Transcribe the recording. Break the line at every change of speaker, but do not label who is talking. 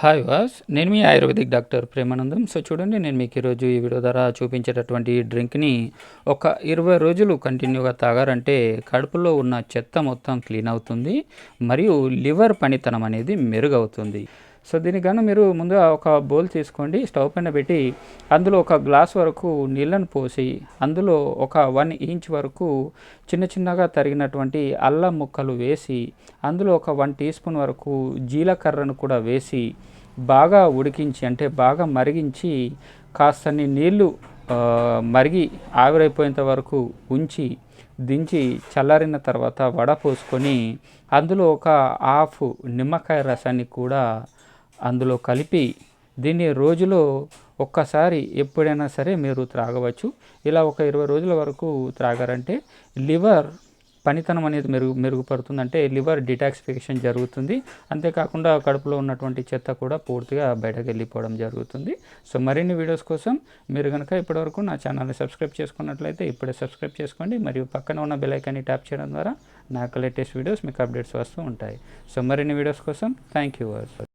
Hi వాస్ నేను మీ ఆయుర్వేదిక్ డాక్టర్ ప్రేమానందం. సో చూడండి నేను మీకు ఈరోజు ఈ వీడియో ద్వారా చూపించేటటువంటి ఈ డ్రింక్ని ఒక ఇరవై రోజులు కంటిన్యూగా తాగారంటే కడుపులో ఉన్న చెత్త మొత్తం క్లీన్ అవుతుంది మరియు లివర్ పనితనం అనేది మెరుగవుతుంది. సో దీనికి గాను మీరు ముందుగా ఒక బౌల్ తీసుకోండి స్టవ్ పైన పెట్టి అందులో ఒక గ్లాస్ వరకు నీళ్ళను పోసి అందులో ఒక వన్ ఇంచ్ వరకు చిన్న చిన్నగా తరిగినటువంటి అల్లం ముక్కలు వేసి అందులో ఒక వన్ టీ స్పూన్ వరకు జీలకర్రను కూడా వేసి బాగా ఉడికించి అంటే బాగా మరిగించి కాస్తని నీళ్ళు మరిగి ఆవిరైపోయేంత వరకు ఉంచి దించి చల్లారిన తర్వాత వడ పోసుకొని అందులో ఒక హాఫ్ నిమ్మకాయ రసాన్ని కూడా అందులో కలిపి దీన్ని రోజులో ఒక్కసారి ఎప్పుడైనా సరే మీరు త్రాగవచ్చు. ఇలా ఒక ఇరవై రోజుల వరకు త్రాగారంటే లివర్ పనితనం అనేది మెరుగు మెరుగుపడుతుంది అంటే లివర్ డిటాక్సిఫికేషన్ జరుగుతుంది. అంతేకాకుండా కడుపులో ఉన్నటువంటి చెత్త కూడా పూర్తిగా బయటకు వెళ్ళిపోవడం జరుగుతుంది. సో మరిన్ని వీడియోస్ కోసం మీరు కనుక ఇప్పటివరకు నా ఛానల్ని సబ్స్క్రైబ్ చేసుకున్నట్లయితే ఇప్పుడే సబ్స్క్రైబ్ చేసుకోండి. మరియు పక్కన ఉన్న బెలైకాన్ని ట్యాప్ చేయడం ద్వారా నాకు లేటెస్ట్ వీడియోస్ మీకు అప్డేట్స్ వస్తూ ఉంటాయి. సో మరిన్ని వీడియోస్ కోసం థ్యాంక్ యూ